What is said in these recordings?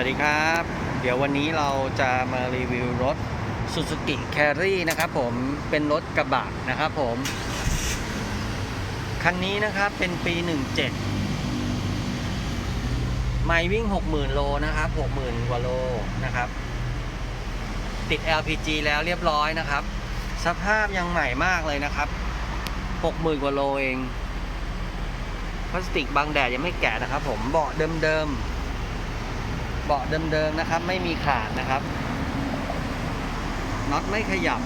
วัสดีครับ เดี๋ยววันนี้เราจะมารีวิวรถ Suzuki Carry นะครับผมเป็นรถกระบะนะครับผมคันนี้นะครับเป็นปี 17 ไม่วิ่ง 60,000 โลนะครับ 60,000 กว่าโลนะครับ ติด LPG แล้วเรียบร้อยนะครับ สภาพยังใหม่มากเลยนะครับ 60,000 กว่าโลเอง พลาสติกบังแดดยังไม่แกะนะครับผมเบาะเดิมๆ เบาะเดิมๆนะครับ ไม่มีขาดนะครับน็อตไม่ขยับ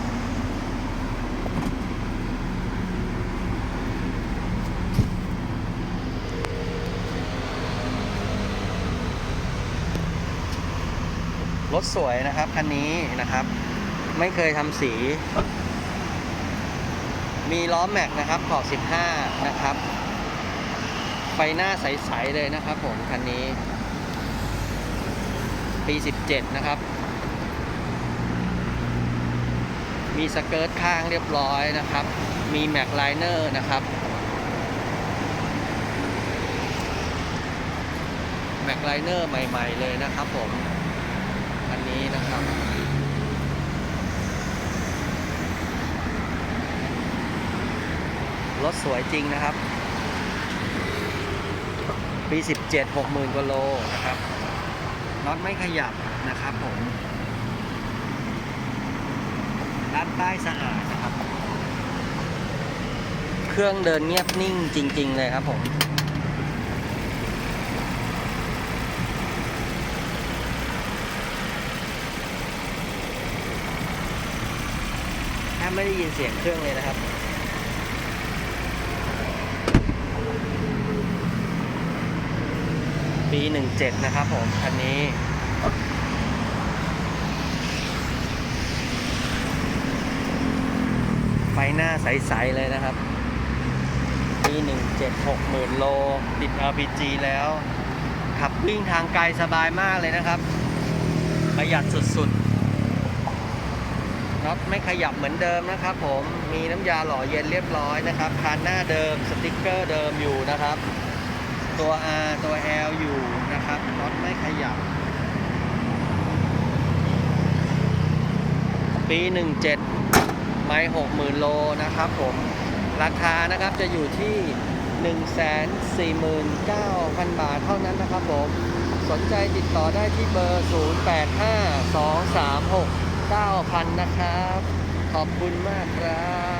รถสวยนะครับคันนี้นะครับ ไม่เคยทำสี มีล้อแม็กนะครับขอบ 15 นะครับ ไฟหน้าใส ๆ เลยนะครับผม คันนี้ ปี 17 นะครับ มีสเกิร์ตข้างเรียบร้อยนะครับ มีแม็กไลเนอร์นะครับแม็กไลเนอร์ใหม่ ๆ เลยนะครับผมอันนี้นะครับรถสวยจริงนะครับ ปี 17 60,000กว่าโลนะครับ น็อตไม่ขยับนะครับผมด้านใต้สะอาดนะครับ เครื่องเดินเงียบนิ่งจริง ๆ เลยครับผมแทบไม่ได้ยินเสียงเครื่องเลยนะครับ ปี17นะครับผม คันนี้ ไฟหน้าใส ๆ เลยนะครับ ปี17 60,000 โล ติด LPG แล้ว ขับวิ่งทางไกลสบายมากเลยนะครับ ประหยัดสุด ๆน็อตไม่ขยับเหมือนเดิมนะครับผม มีน้ำยาหล่อเย็นเรียบร้อยนะครับ คานหน้าเดิม สติกเกอร์เดิมอยู่นะครับ ตัว R ตัว L อยู่นะครับน็อตไม่ขยับ ปี 17 ไม่60,000 โลนะครับผม ราคานะครับจะอยู่ที่ 149,000 บาทเท่านั้นนะครับผม สนใจติดต่อได้ที่เบอร์ 0852369000 นะครับ ขอบคุณมากครับ